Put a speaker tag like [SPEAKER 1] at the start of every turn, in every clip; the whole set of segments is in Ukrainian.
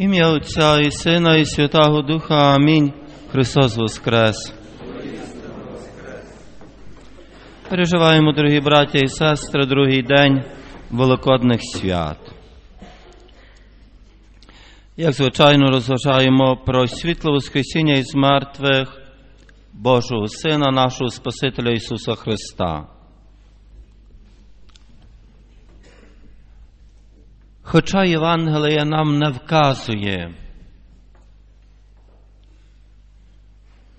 [SPEAKER 1] Ім'я Отця і Сина, і Святого Духа. Амінь. Христос Воскрес. Переживаємо, дорогі браття і сестри, другий день Великодних свят. Як звичайно розважаємо про світло Воскресіння із мертвих Божого Сина, нашого Спасителя Ісуса Христа. Хоча Євангелія нам не вказує,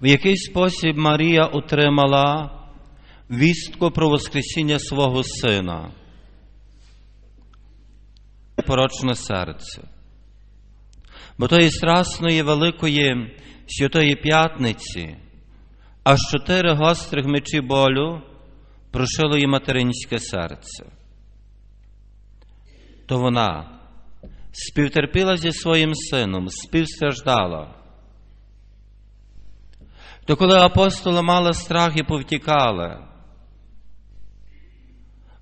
[SPEAKER 1] в який спосіб Марія отримала вістку про Воскресіння свого Сина, порочне серце. Бо тої страсної великої Святої П'ятниці аж чотири гострих мечі болю прошило її материнське серце то вона співтерпіла зі своїм сином, співстраждала. То коли апостоли мали страх і повтікали,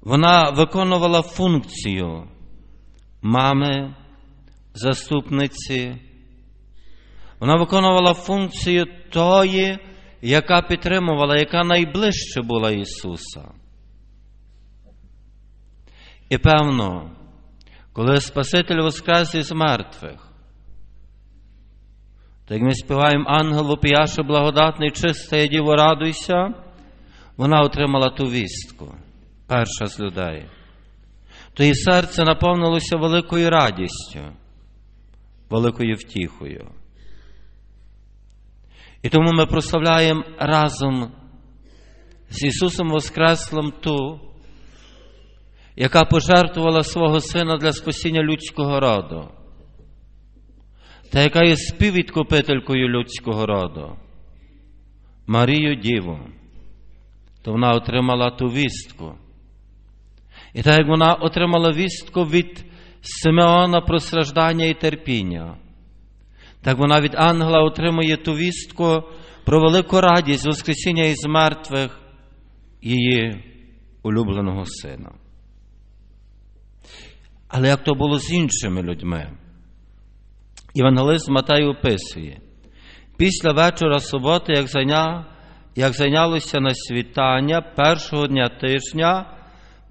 [SPEAKER 1] вона виконувала функцію мами, заступниці, вона виконувала функцію тої, яка підтримувала, яка найближче була Ісуса. І певно, коли Спаситель воскрес із мертвих, то як ми співаємо ангел вопіяше благодатний, чиста діво, радуйся, вона отримала ту вістку, перша з людей. То її серце наповнилося великою радістю, великою втіхою. І тому ми прославляємо разом з Ісусом Воскреслим ту, яка пожертвувала свого сина для спасіння людського роду, та яка є співвідкупителькою людського роду, Марію Діву, то вона отримала ту вістку. І так як вона отримала вістку від Симеона про страждання і терпіння, так вона від ангела отримує ту вістку про велику радість Воскресіння із мертвих її улюбленого сина. Але як то було з іншими людьми? Євангелист Матай описує, після вечора суботи, як, зайня, як зайнялося на світання першого дня тижня,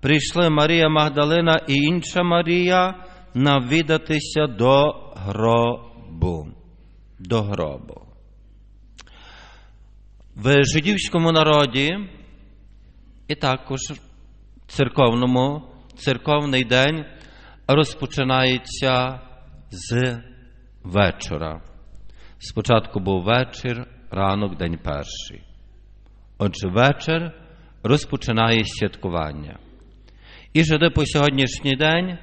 [SPEAKER 1] прийшли Марія Магдалина і інша Марія навідатися до гробу. До гробу. В жидівському народі і також церковному, церковний день розпочинається з вечора. Спочатку був вечір, ранок, день перший. Отже, вечір розпочинає святкування. І жиди по сьогоднішній день,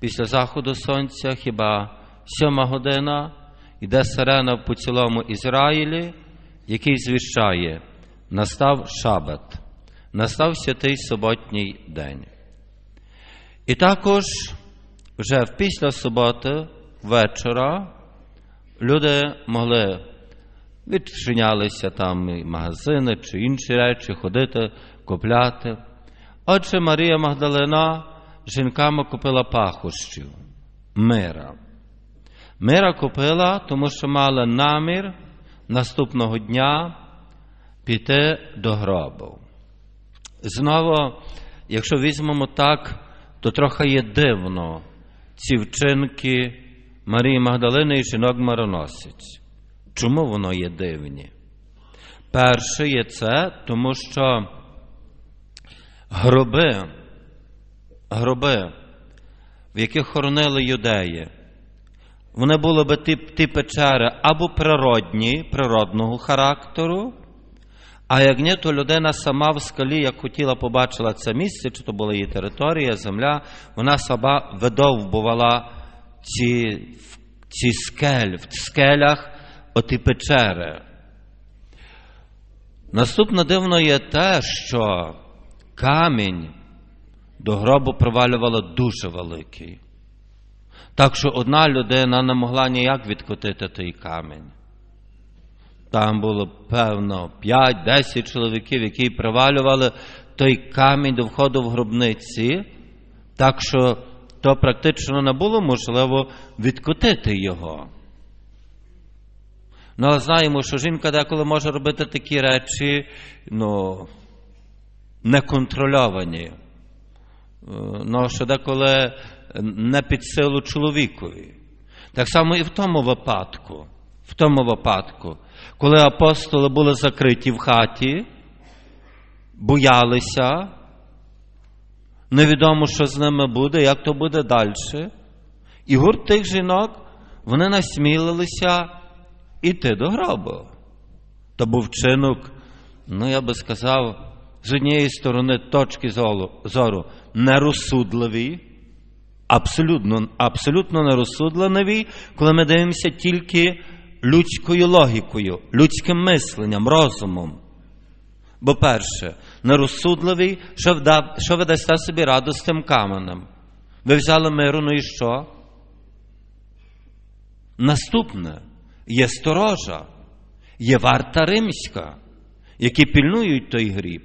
[SPEAKER 1] після заходу сонця, хіба сьома година, йде сирена по цілому Ізраїлі, який звіщає, настав шабат, настав святий суботній день. І також вже після суботи вечора люди могли відчинялися там і магазини чи інші речі, ходити, купляти. Отже, Марія Магдалина жінками купила пахощів, мира. Мира купила, тому що мала намір наступного дня піти до гробу. Знову, якщо візьмемо так, то трохи є дивно ці вчинки Марії Магдалини і жінок Мароносець. Чому воно є дивні? Перше є це, тому що гроби, гроби, в яких хоронили юдеї, вони були би ті, ті печери або природні, природного характеру, а як ні, то людина сама в скалі, як хотіла, побачила це місце, чи то була її територія, земля, вона сама видовбувала ці, ці скель, в скелях оті печери. Наступне дивно є те, що камінь до гробу провалювала дуже великий. Так що одна людина не могла ніяк відкотити той камінь. Там було певно 5-10 чоловіків, які привалювали той камінь до входу в гробниці, так що то практично не було можливо відкотити його. Ну, але знаємо, що жінка деколи може робити такі речі, ну, неконтрольовані. Е, Ну, що деколи не під силу чоловікові. Так само і в тому випадку, в тому випадку, коли апостоли були закриті в хаті, боялися, невідомо, що з ними буде, як то буде далі. І гурт тих жінок, вони насмілилися іти до гробу. То був вчинок, ну я би сказав, з однієї сторони точки зору нерозсудливий, абсолютно, абсолютно нерозсудливий, коли ми дивимося тільки людською логікою, людським мисленням, розумом. Бо перше, нерозсудливий, що, вда, що ви дасте собі раду з тим каменем. Ви взяли миру, ну і що? Наступне є сторожа, є варта римська, які пільнують той гріб.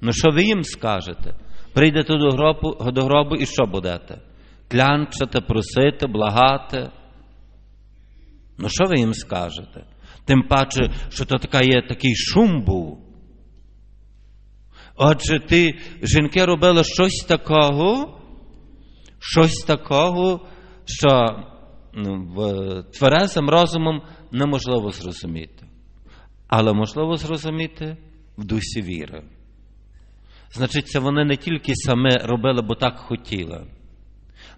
[SPEAKER 1] Ну що ви їм скажете? Прийдете до гробу, до гробу і що будете? Клянчати, просити, благати. Ну що ви їм скажете? Тим паче, що то така є такий шум був. Отже, ті жінки робили щось такого, щось такого, що ну, тверезим розумом неможливо зрозуміти. Але можливо зрозуміти в дусі віри. Значить, це вони не тільки саме робили, бо так хотіли.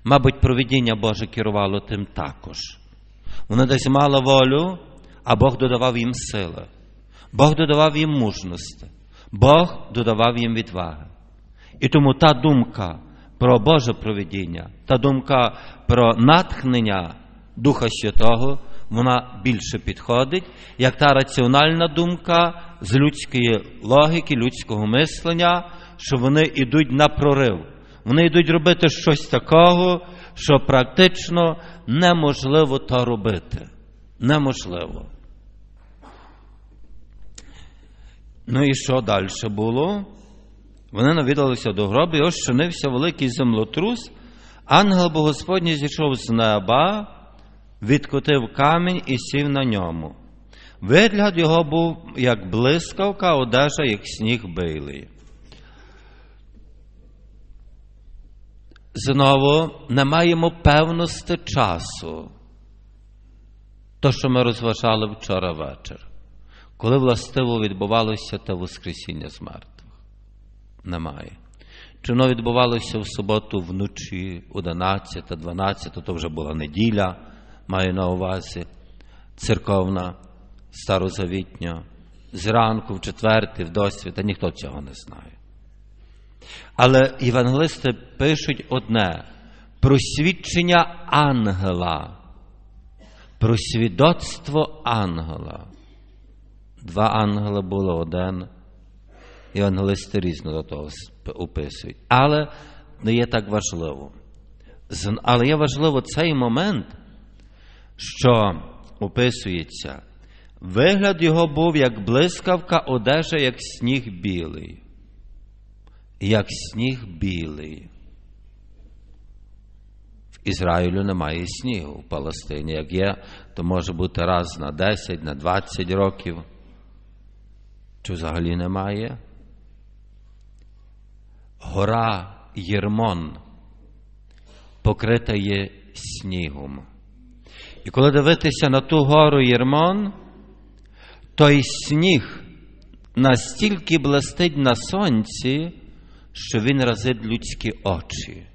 [SPEAKER 1] Мабуть, провідіння Боже керувало тим також. Вони десь мали волю, а Бог додавав їм сили. Бог додавав їм мужності. Бог додавав їм відваги. І тому та думка про Боже провідіння, та думка про натхнення Духа Святого, вона більше підходить, як та раціональна думка з людської логіки, людського мислення, що вони йдуть на прорив. Вони йдуть робити щось такого, що практично неможливо то робити. Неможливо. Ну і що далі було? Вони навідалися до гробу, і ось чинився великий землетрус. Ангел Богосподній зійшов з неба, відкотив камінь і сів на ньому. Вигляд його був як блискавка, одежа, як сніг билий. Знову не маємо певності часу. То, що ми розважали вчора вечір, коли властиво відбувалося те Воскресіння з мертвих. Немає. Чи воно відбувалося в суботу вночі, 11, 12, то вже була неділя, маю на увазі, церковна, старозавітня, зранку, в четвертий, в досвіта, ніхто цього не знає. Але євангелисти пишуть одне про свідчення ангела, про свідоцтво ангела. Два ангела було один. Євангелисти різно до того описують. Але не є так важливо. Але є важливо цей момент, що описується. Вигляд його був як блискавка, одежа, як сніг білий. Як сніг білий. В Ізраїлю немає снігу в Палестині. Як є, то може бути раз на 10, на 20 років. Чи взагалі немає? Гора Єрмон покрита є снігом. І коли дивитися на ту гору Єрмон, той сніг настільки блистить на сонці, що він разить людські очі,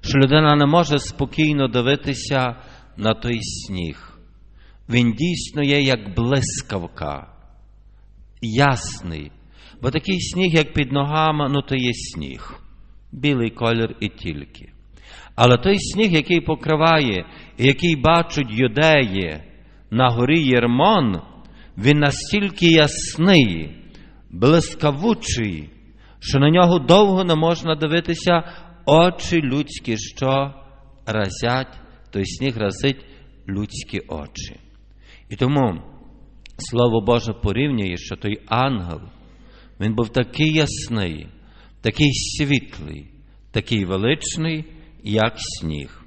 [SPEAKER 1] що людина не може спокійно дивитися на той сніг. Він дійсно є як блискавка, ясний. Бо такий сніг, як під ногами, ну то є сніг, білий колір і тільки. Але той сніг, який покриває, і який бачать юдеї на горі Єрмон, він настільки ясний, блискавучий, що на нього довго не можна дивитися очі людські, що разять, той сніг разить людські очі. І тому Слово Боже порівнює, що той ангел, він був такий ясний, такий світлий, такий величний, як сніг.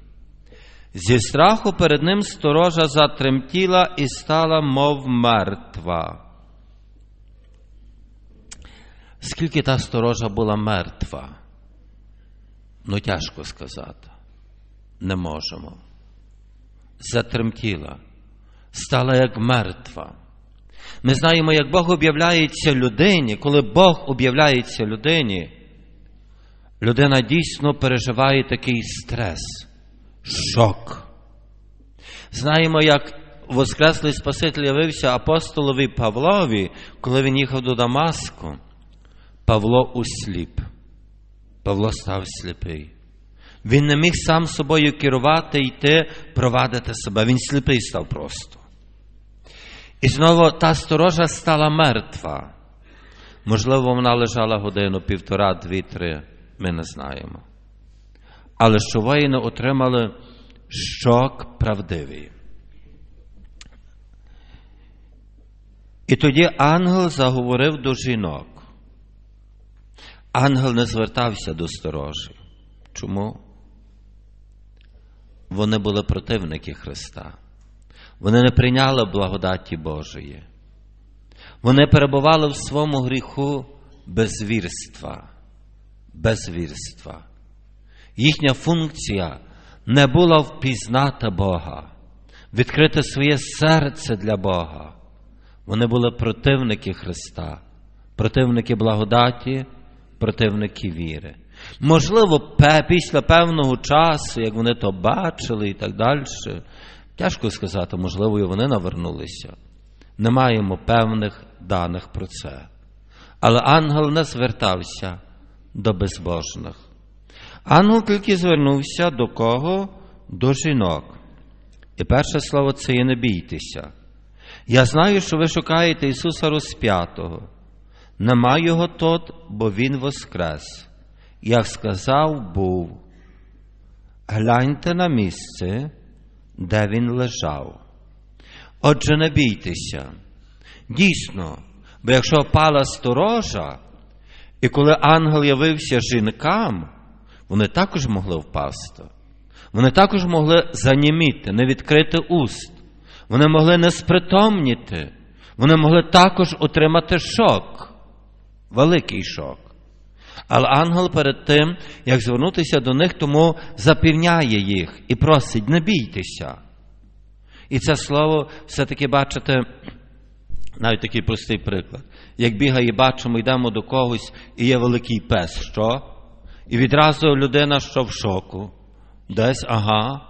[SPEAKER 1] Зі страху перед ним сторожа затремтіла і стала, мов мертва. Скільки та сторожа була мертва? Ну, тяжко сказати. Не можемо. Затремтіла, стала як мертва. Ми знаємо, як Бог об'являється людині, коли Бог об'являється людині, людина дійсно переживає такий стрес, шок. Знаємо, як Воскреслий Спаситель явився апостолові Павлові, коли він їхав до Дамаску. Павло усліп. Павло став сліпий. Він не міг сам собою керувати, йти, провадити себе. Він сліпий став просто. І знову та сторожа стала мертва. Можливо, вона лежала годину, півтора, дві, три. Ми не знаємо. Але що воїни отримали щок правдивий. І тоді ангел заговорив до жінок. Ангел не звертався до сторожі. Чому? Вони були противники Христа. Вони не прийняли благодаті Божої. Вони перебували в своєму гріху без вірства. Без вірства. Їхня функція не була впізнати Бога, відкрити своє серце для Бога. Вони були противники Христа, противники благодаті, противники віри. Можливо, після певного часу, як вони то бачили і так далі, тяжко сказати, можливо, і вони навернулися. Не маємо певних даних про це. Але ангел не звертався до безбожних. Ангел тільки звернувся до кого? До жінок. І перше слово це є не бійтеся. Я знаю, що ви шукаєте Ісуса розп'ятого. Нема його тут, бо Він воскрес. Як сказав був, гляньте на місце, де він лежав. Отже, не бійтеся. Дійсно, бо якщо пала сторожа, і коли ангел явився жінкам, вони також могли впасти. Вони також могли заніміти, не відкрити уст. Вони могли не спритомніти. Вони могли також отримати шок, великий шок. Але ангел перед тим, як звернутися до них, тому запевняє їх і просить, не бійтеся. І це слово все-таки бачите, навіть такий простий приклад. Як бігає, бачимо, йдемо до когось, і є великий пес, що? І відразу людина, що в шоку, десь, ага,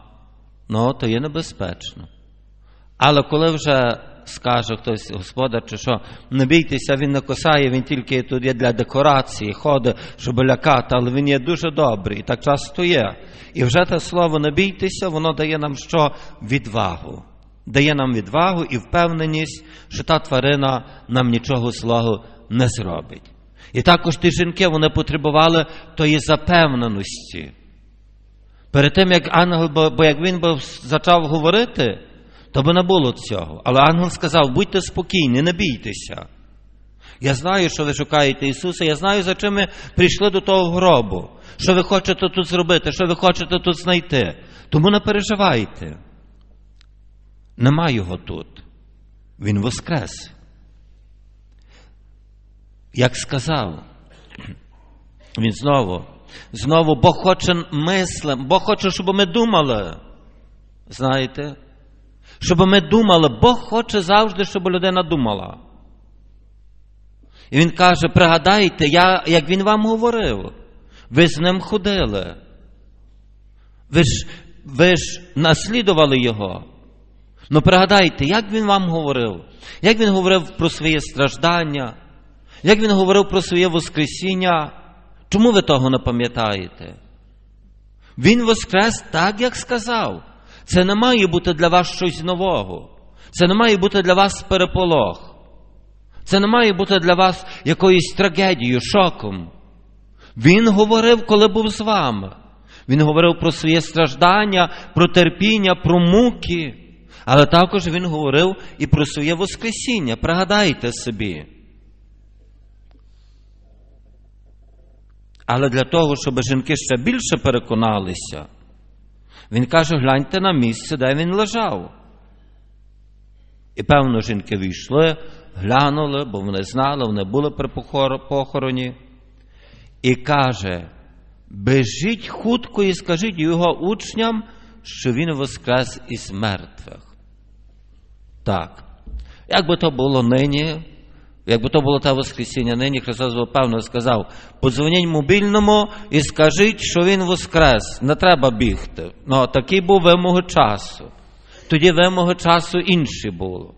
[SPEAKER 1] ну, то є небезпечно. Але коли вже скаже хтось, господар, чи що, не бійтеся, він не косає, він тільки тут є для декорації, ходить, щоб лякати, але він є дуже добрий, і так часто є. І вже те слово не бійтеся, воно дає нам що? Відвагу. Дає нам відвагу і впевненість, що та тварина нам нічого злого не зробить. І також ті жінки вони потребували тої запевненості. Перед тим, як ангел, бо як він би почав говорити, то би не було цього. Але ангел сказав: будьте спокійні, не бійтеся. Я знаю, що ви шукаєте Ісуса, я знаю, за чим ви прийшли до того гробу, що ви хочете тут зробити, що ви хочете тут знайти. Тому не переживайте. Нема його тут. Він воскрес. Як сказав, він знову, знову Бог хоче мислим, Бог хоче, щоб ми думали. Знаєте? Щоб ми думали, Бог хоче завжди, щоб людина думала. І він каже: пригадайте, я, як він вам говорив, ви з ним ходили. Ви ж ви ж наслідували його. Ну пригадайте, як він вам говорив, як він говорив про своє страждання, як він говорив про своє Воскресіння. Чому ви того не пам'ятаєте? Він воскрес так, як сказав. Це не має бути для вас щось нового. Це не має бути для вас переполох. Це не має бути для вас якоюсь трагедією, шоком. Він говорив, коли був з вами. Він говорив про своє страждання, про терпіння, про муки. Але також він говорив і про своє Воскресіння. Пригадайте собі. Але для того, щоб жінки ще більше переконалися, Він каже: гляньте на місце, де він лежав. І певно, жінки війшли, глянули, бо вони знали, вони були при похороні. І каже: Бежіть хутко і скажіть його учням, що він воскрес із мертвих. Так. Якби то було нині, якби то було те Воскресіння нині, Христос би певно сказав: подзвоніть мобільному і скажіть, що Він воскрес. Не треба бігти. Ну, такі був вимоги часу. Тоді вимоги часу інші були.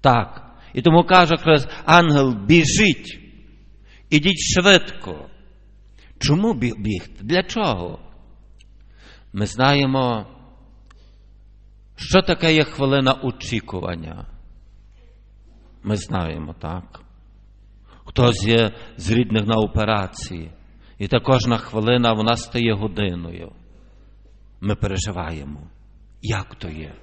[SPEAKER 1] Так. І тому каже Христос, ангел, біжіть, ідіть швидко. Чому бігти? Для чого? Ми знаємо, що таке є хвилина очікування. Ми знаємо так. Хтось є з рідних на операції, і та кожна хвилина вона стає годиною. Ми переживаємо, як то є.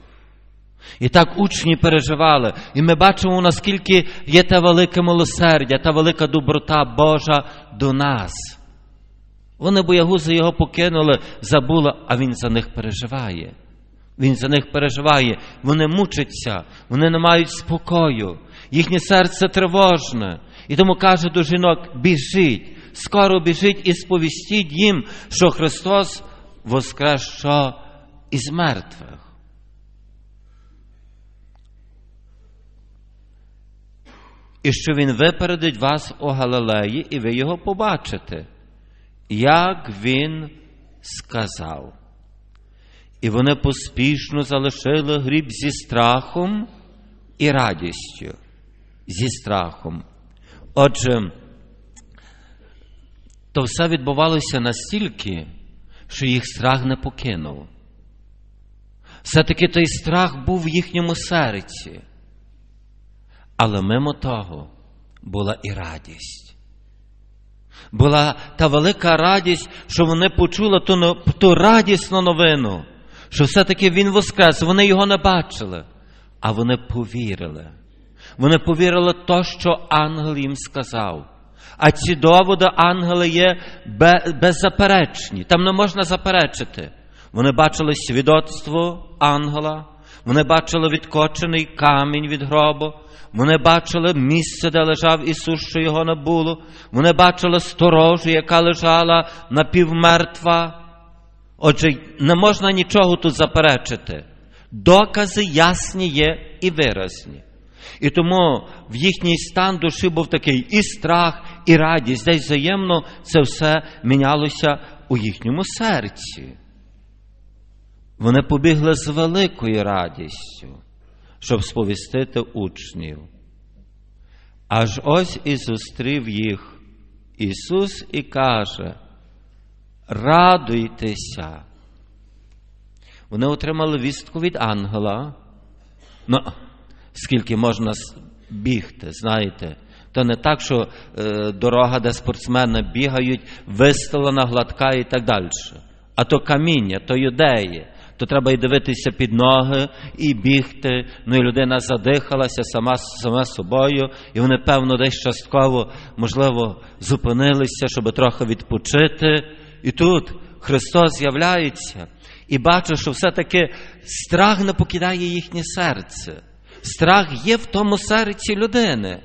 [SPEAKER 1] І так учні переживали, і ми бачимо, наскільки є те велике милосердя, та велика доброта Божа до нас. Вони боягузи його покинули, забули, а він за них переживає. Він за них переживає, вони мучаться, вони не мають спокою, їхнє серце тривожне. І тому каже до жінок: біжіть, скоро біжіть і сповістіть їм, що Христос воскрес що із мертвих. І що Він випередить вас у Галилеї, і ви його побачите, як він сказав. І вони поспішно залишили гріб зі страхом і радістю. Зі страхом. Отже, то все відбувалося настільки, що їх страх не покинув. Все-таки той страх був в їхньому серці. Але мимо того була і радість. Була та велика радість, що вони почули ту, ту радісну новину, що все-таки Він воскрес, вони його не бачили, а вони повірили. Вони повірили то, що ангел їм сказав. А ці доводи ангели є беззаперечні, там не можна заперечити. Вони бачили свідоцтво ангела, вони бачили відкочений камінь від гробу, вони бачили місце, де лежав Ісус, що його не було, вони бачили сторожу, яка лежала напівмертва. Отже, не можна нічого тут заперечити. Докази ясні є і виразні. І тому в їхній стан душі був такий і страх, і радість, десь взаємно це все мінялося у їхньому серці. Вони побігли з великою радістю, щоб сповістити учнів. Аж ось і зустрів їх Ісус і каже: Радуйтеся. Вони отримали вістку від ангела. Ну, скільки можна бігти, знаєте. То не так, що е, дорога, де спортсмени бігають, вистелена, гладка і так далі. А то каміння, то юдеї. То треба і дивитися під ноги, і бігти. Ну і людина задихалася сама, сама собою, і вони, певно, десь частково, можливо, зупинилися, щоб трохи відпочити. І тут Христос з'являється і бачить, що все-таки страх не покидає їхнє серце. Страх є в тому серці людини.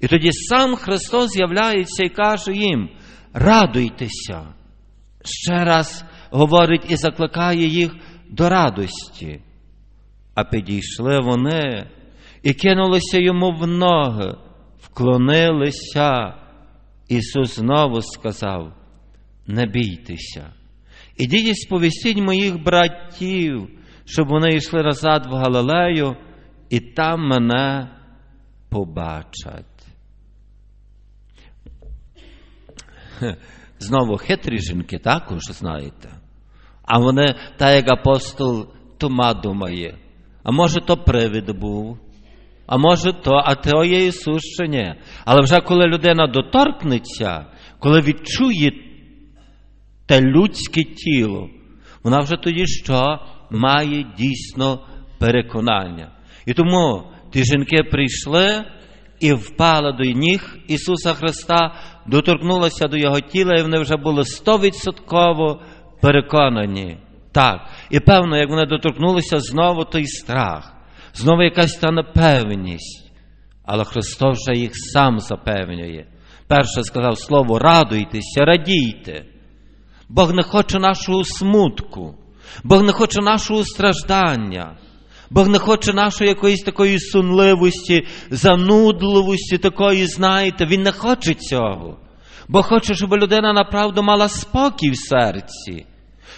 [SPEAKER 1] І тоді сам Христос з'являється і каже їм: радуйтеся. Ще раз говорить і закликає їх до радості. А підійшли вони і кинулися йому в ноги, вклонилися. Ісус знову сказав: не бійтеся. Ідіть і сповістіть моїх братів, щоб вони йшли назад в Галилею, і там мене побачать. Знову хитрі жінки також знаєте. А вони, так як апостол Тома думає, а може то привид був, а може то, а то є Ісус чи ні. Але вже коли людина доторкнеться, коли відчує те людське тіло, вона вже тоді що має дійсно переконання. І тому ті жінки прийшли і впали до ніг Ісуса Христа, доторкнулися до Його тіла, і вони вже були стовідсотково переконані. Так. І певно, як вони доторкнулися, знову той страх, знову якась та непевність. Але Христос вже їх сам запевнює. Перше сказав слово радуйтеся, радійте. Бог не хоче нашого смутку, Бог не хоче нашого страждання, Бог не хоче нашої якоїсь такої сунливості, занудливості, такої, знаєте, Він не хоче цього. Бог хоче, щоб людина направду мала спокій в серці,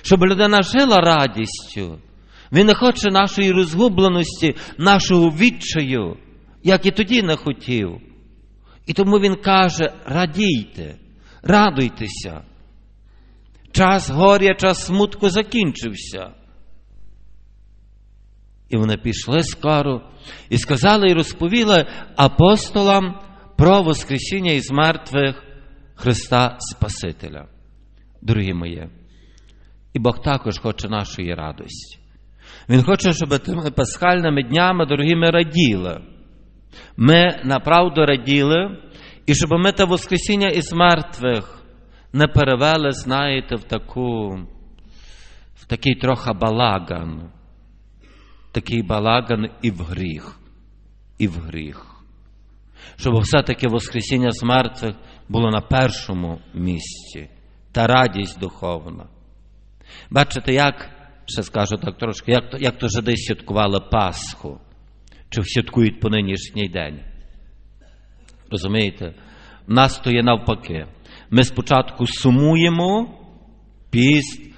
[SPEAKER 1] щоб людина жила радістю. Він не хоче нашої розгубленості, нашого відчаю, як і тоді не хотів. І тому Він каже: радійте, радуйтеся. Час горя, час смутку закінчився. І вони пішли скоро і сказали і розповіли апостолам про Воскресіння із мертвих Христа Спасителя. Дорогі мої, і Бог також хоче нашої радості. Він хоче, щоб тими пасхальними днями, дорогі, ми раділи. Ми направду раділи, і щоб ми те Воскресіння із мертвих не перевели, знаєте, в таку, в такий трохи балаган. Такий балаган і в гріх, і в гріх. Щоб все-таки Воскресіння з мертвих було на першому місці та радість духовна. Бачите, як, ще скажу так трошки, як то, як то жиди святкували Пасху, чи святкують по нинішній день. Розумієте? В нас то є навпаки. Ми спочатку сумуємо, піст,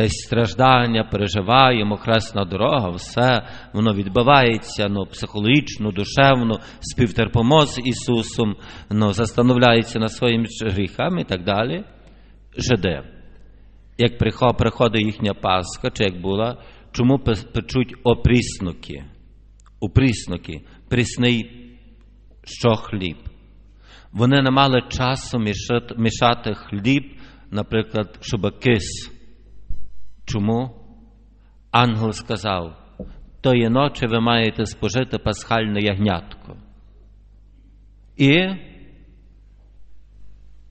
[SPEAKER 1] десь страждання, переживаємо, хресна дорога, все, воно відбивається ну, психологічно, душевно, співтерпомо Ісусом, ну, застановляється на своїми гріхами і так далі. Жиде. Як приходить їхня Пасха, чи як була, чому печуть опріснуки? Опріснуки, прісний що хліб. Вони не мали часу мішати, хліб, наприклад, щоб кис. Чому? Ангел сказав, тої ночі ви маєте спожити пасхальне ягнятко. І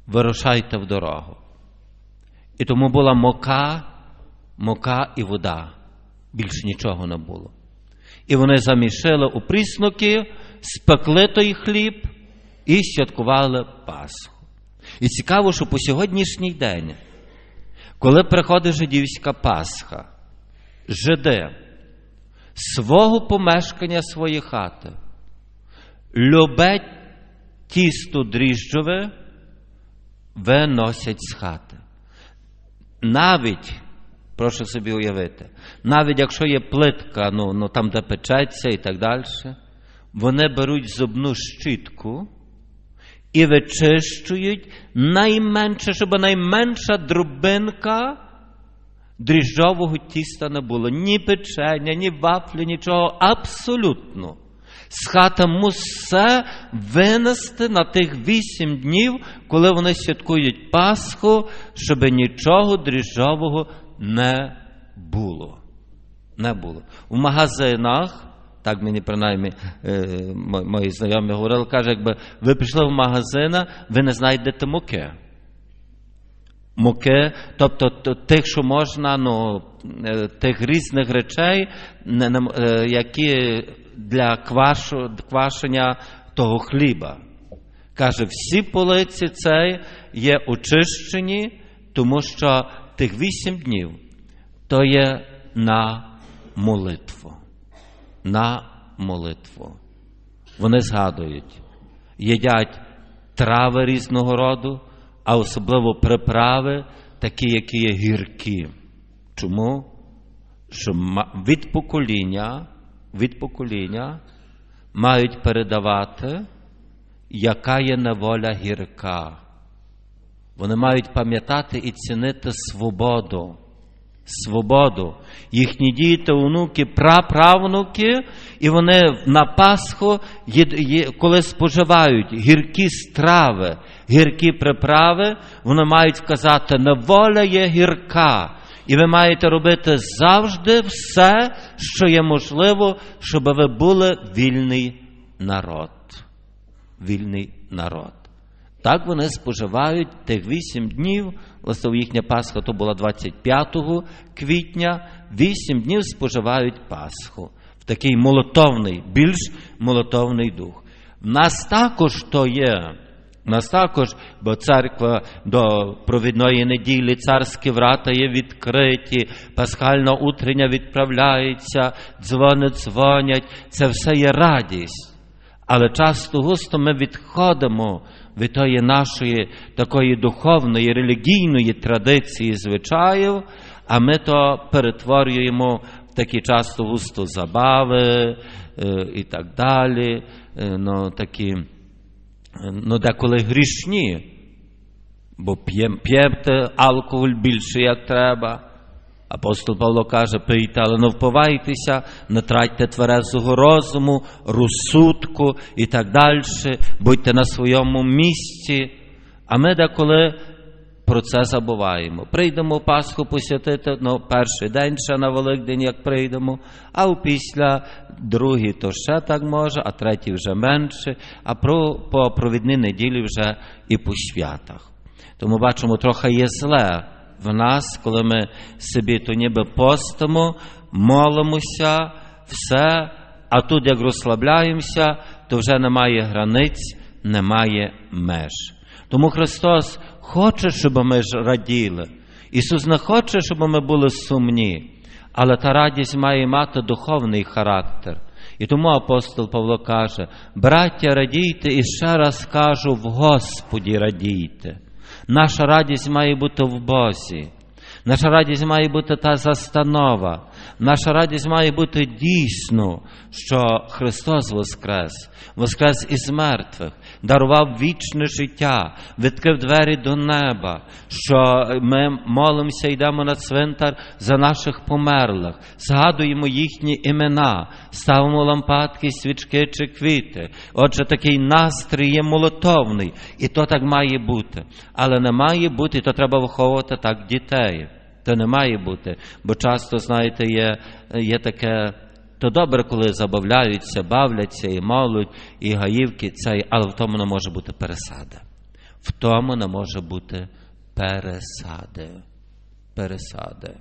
[SPEAKER 1] вирушайте в дорогу. І тому була мока, мока і вода. Більш нічого не було. І вони замішили у пріснуки, спекли той хліб і святкували Пасху. І цікаво, що по сьогоднішній день, коли приходить жидівська Пасха, жиди свого помешкання свої хати, любе тісто дріжджове виносять з хати. Навіть, прошу собі уявити, навіть якщо є плитка, ну, ну там, де печеться і так далі, вони беруть зубну щітку і вичищують найменше, щоб найменша дробинка дріжджового тіста не було. Ні печення, ні вафлі, нічого. Абсолютно. З хата мусе винести на тих вісім днів, коли вони святкують Пасху, щоб нічого дріжджового не було. Не було. В магазинах так мені принаймні мої знайомі говорили, каже, якби ви пішли в магазин, ви не знайдете муки. Муки, тобто тих, що можна, ну, тих різних речей, які для квашу, квашення того хліба. Каже, всі полиці цей є очищені, тому що тих вісім днів то є на молитву на молитву. Вони згадують, їдять трави різного роду, а особливо приправи, такі, які є гіркі. Чому? Що від покоління, від покоління мають передавати, яка є неволя гірка. Вони мають пам'ятати і цінити свободу свободу. Їхні діти, онуки, праправнуки, і вони на Пасху, коли споживають гіркі страви, гіркі приправи, вони мають казати, неволя є гірка. І ви маєте робити завжди все, що є можливо, щоб ви були вільний народ. Вільний народ. Так вони споживають тих вісім днів, власне, їхня Пасха то була 25 квітня, вісім днів споживають Пасху в такий молотовний, більш молотовний дух. В нас також то є. Нас також, бо церква до провідної неділі, царські врата є відкриті, пасхальна утрення відправляється, дзвони дзвонять. Це все є радість. Але часто густо ми відходимо від тої нашої такої духовної, релігійної традиції звичаїв, а ми то перетворюємо в такі часто густо забави е, і так далі. е, ну, такі, е, ну, деколи грішні, бо п'єте алкоголь більше, як треба. Апостол Павло каже, пийте, але не впивайтеся, не тратьте тверезого розуму, розсудку і так далі, будьте на своєму місці. А ми деколи про це забуваємо. Прийдемо в Пасху посвятити, ну, перший день ще на Великдень, як прийдемо, а після другий то ще так може, а третій вже менше, а про, по провідні неділі вже і по святах. Тому бачимо, трохи є зле в нас, коли ми собі то ніби постимо, молимося, все, а тут як розслабляємося, то вже немає границь, немає меж. Тому Христос хоче, щоб ми ж раділи. Ісус не хоче, щоб ми були сумні, але та радість має мати духовний характер. І тому апостол Павло каже: браття, радійте, і ще раз кажу, в Господі радійте. Наша радість має бути в Босі. Наша радість має бути та застанова. Наша радість має бути дійсно, що Христос Воскрес, Воскрес із мертвих, дарував вічне життя, відкрив двері до неба, що ми молимося, йдемо на цвинтар за наших померлих, згадуємо їхні імена, ставимо лампадки, свічки чи квіти. Отже, такий настрій є молотовний, і то так має бути. Але не має бути, і то треба виховувати так дітей. То не має бути, бо часто, знаєте, є, є таке. То добре, коли забавляються, бавляться і молють, і гаївки, цей, але в тому не може бути пересади. В тому не може бути пересади. Пересади.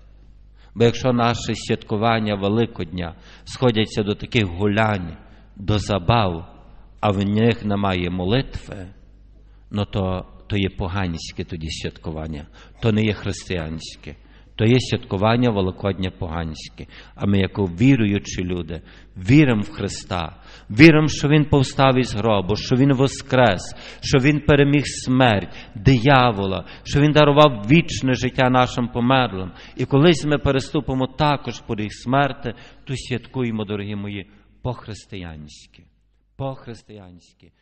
[SPEAKER 1] Бо якщо наші святкування Великодня сходяться до таких гулянь, до забав, а в них немає молитви, ну то, то є поганське тоді святкування, то не є християнське. То є святкування Великодня поганське. А ми, як віруючі люди, віримо в Христа, віримо, що Він повстав із гробу, що Він воскрес, що Він переміг смерть, диявола, що Він дарував вічне життя нашим померлим. І колись ми переступимо також поріг смерти, то святкуємо, дорогі мої, по-християнськи. По-християнськи.